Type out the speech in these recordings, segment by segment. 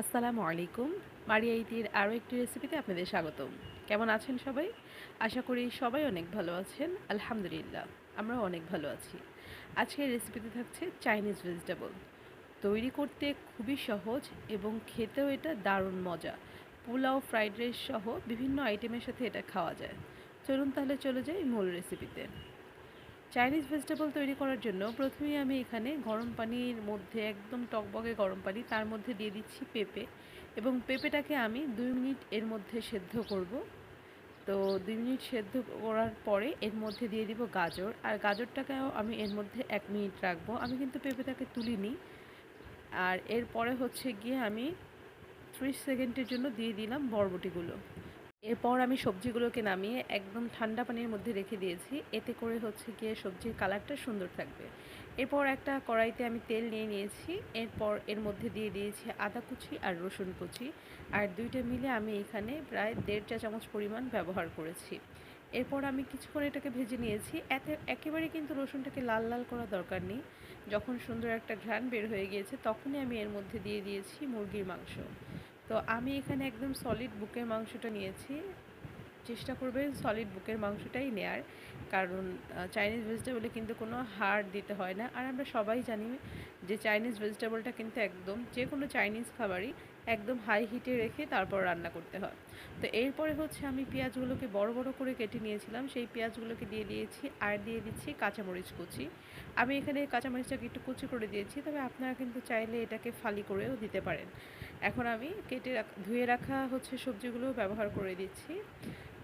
আসসালামু আলাইকুম। মারিয়া ইতির আরও একটি রেসিপিতে আপনাদের স্বাগতম। কেমন আছেন সবাই? আশা করি সবাই অনেক ভালো আছেন। আলহামদুলিল্লাহ, আমরাও অনেক ভালো আছি। আজকের রেসিপিতে থাকছে চাইনিজ ভেজিটেবল তৈরি করতে খুবই সহজ এবং খেতেও এটা দারুণ মজা। পোলাও ফ্রাইড রাইস সহ বিভিন্ন আইটেমের সাথে এটা খাওয়া যায়। চলুন তাহলে চলে যাই মূল রেসিপিতে চাইনিজ ভেজিটেবল তৈরি করার জন্য প্রথমেই আমি এখানে গরম পানির মধ্যে একদম টকবগে গরম পানি, তার মধ্যে দিয়ে দিচ্ছি পেঁপে এবং পেঁপেটাকে আমি দুই মিনিট এর মধ্যে সেদ্ধ করব। তো দুই মিনিট সেদ্ধ করার পরে এর মধ্যে দিয়ে দিব গাজর, আর গাজরটাকেও আমি এর মধ্যে এক মিনিট রাখব। আমি কিন্তু পেঁপেটাকে তুলিনি। আর এরপরে হচ্ছে গিয়ে আমি ত্রিশ সেকেন্ডের জন্য দিয়ে দিলাম বরবটিগুলো। এরপর আমি সবজিগুলোকে নামিয়ে একদম ঠান্ডা পানির মধ্যে রেখে দিয়েছি। এতে করে হচ্ছে গিয়ে সবজির কালারটা সুন্দর থাকবে। এরপর একটা কড়াইতে আমি তেল নিয়ে নিয়েছি। এরপর এর মধ্যে দিয়ে দিয়েছি আদা কুচি আর রসুন কুচি। আর দুইটা মিলে আমি এখানে প্রায় দেড় চা চামচ পরিমাণ ব্যবহার করেছি। এরপর আমি কিছুক্ষণ এটাকে ভেজে নিয়েছি। এতে একেবারে কিন্তু রসুনটাকে লাল লাল করা দরকার নেই। যখন সুন্দর একটা ঘ্রাণ বের হয়ে গিয়েছে, তখনই আমি এর মধ্যে দিয়ে দিয়েছি মুরগির মাংস। তো আমি এখানে একদম সলিড বুকের মাংসটা নিয়েছি। চেষ্টা করবেন সলিড বুকের মাংসটাই নেয়ার। কারণ চাইনিজ ভেজিটেবলে কিন্তু কোনো হাড় দিতে হয় না। আর আমরা সবাই জানি যে চাইনিজ ভেজিটেবলটা কিন্তু একদম যে কোনো চাইনিজ খাবারই একদম হাই হিটে রেখে তারপর রান্না করতে হয়। তো এরপরে হচ্ছে আমি পেঁয়াজগুলোকে বড় বড় করে কেটে নিয়েছিলাম। সেই পেঁয়াজগুলোকে দিয়ে দিয়েছি আর দিয়ে দিচ্ছি কাঁচামরিচ কুচি। আমি এখানে কাঁচামরিচটাকে একটু কুচি করে দিয়েছি, তবে আপনারা কিন্তু চাইলে এটাকে ফালি করেও দিতে পারেন। এখন আমি কেটে ধুয়ে রাখা হচ্ছে সবজিগুলো ব্যবহার করে দিচ্ছি।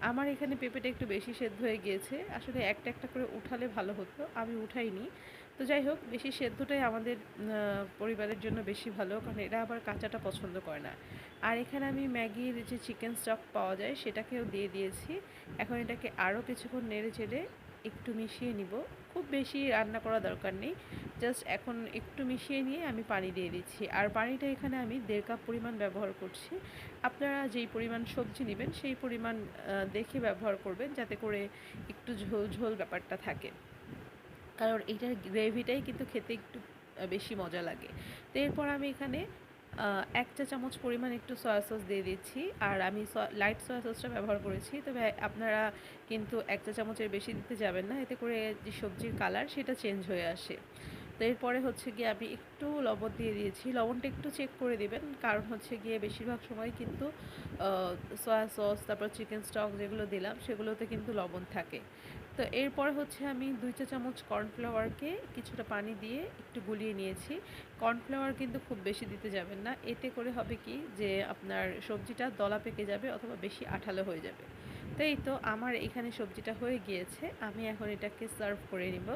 আমার এখানে পেঁপেটা একটু বেশি সেদ্ধ হয়ে গিয়েছে। আসলে একটা একটা করে উঠালে ভালো হতো, আমি উঠাইনি। তো যাই হোক, বেশি সেদ্ধটাই আমাদের পরিবারের জন্য বেশি ভালো, কারণ এরা আবার কাঁচাটা পছন্দ করে না। আর এখানে আমি ম্যাগির যে চিকেন স্টক পাওয়া যায়, সেটাকেও দিয়ে দিয়েছি। এখন এটাকে আরও কিছুক্ষণ নেড়ে চেড়ে একটু মিশিয়ে নিব। খুব বেশি রান্না করা দরকার নেই। জাস্ট এখন একটু মিশিয়ে নিয়ে আমি পানি দিয়ে দিচ্ছি। আর পানিটা এখানে আমি দেড় কাপ পরিমাণ ব্যবহার করছি। আপনারা যেই পরিমাণ সবজি নেবেন, সেই পরিমাণ দেখে ব্যবহার করবেন যাতে করে একটু ঝোল ঝোল ব্যাপারটা থাকে। কারণ এটার গ্রেভিটাই কিন্তু খেতে একটু বেশি মজা লাগে। তো এরপর আমি এখানে এক চা চামচ পরিমাণ একটু সয়া সস দিয়ে দিচ্ছি। আর আমি লাইট সয়া সসটা ব্যবহার করেছি। তবে আপনারা কিন্তু এক চা চামচের বেশি দিতে যাবেন না। এতে করে যে সবজির কালার সেটা চেঞ্জ হয়ে আসে। তো এরপরে হচ্ছে গিয়ে আমি একটু লবণ দিয়ে দিয়েছি। লবণটা একটু চেক করে দিবেন। কারণ হচ্ছে গিয়ে বেশিরভাগ সময় কিন্তু সয়া সস তারপর চিকেন স্টক যেগুলো দিলাম, সেগুলোতে কিন্তু লবণ থাকে। তো এরপরে হচ্ছে আমি দুই চা চামচ কর্নফ্লাওয়ারকে কিছুটা পানি দিয়ে একটু গুলিয়ে নিয়েছি। কর্নফ্লাওয়ার কিন্তু খুব বেশি দিতে যাবেন না। এতে করে হবে কি যে আপনার সবজিটা দলা পেকে যাবে অথবা বেশি আঠালো হয়ে যাবে। তো এই তো আমার এখানে সবজিটা হয়ে গিয়েছে। আমি এখন এটাকে সার্ভ করে নিব।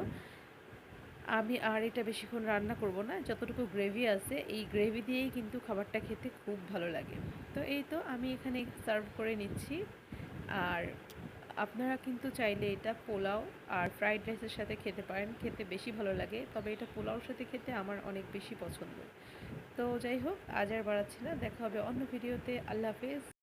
আমি আর এটা বেশিক্ষণ রান্না করব না। যতটুকু গ্রেভি আছে, এই গ্রেভি দিয়েই কিন্তু খাবারটা খেতে খুব ভালো লাগে। তো এই তো আমি এখানে সার্ভ করে নিচ্ছি। আর আপনারা কিন্তু চাইলে এটা পোলাও আর ফ্রাইড রাইসের সাথে খেতে পারেন। খেতে বেশি ভালো লাগে। তবে এটা পোলাওর সাথে খেতে আমার অনেক বেশি পছন্দ। তো যাই হোক, আজ আর বাড়াচ্ছি না। দেখা হবে অন্য ভিডিওতে আল্লাহ হাফেজ।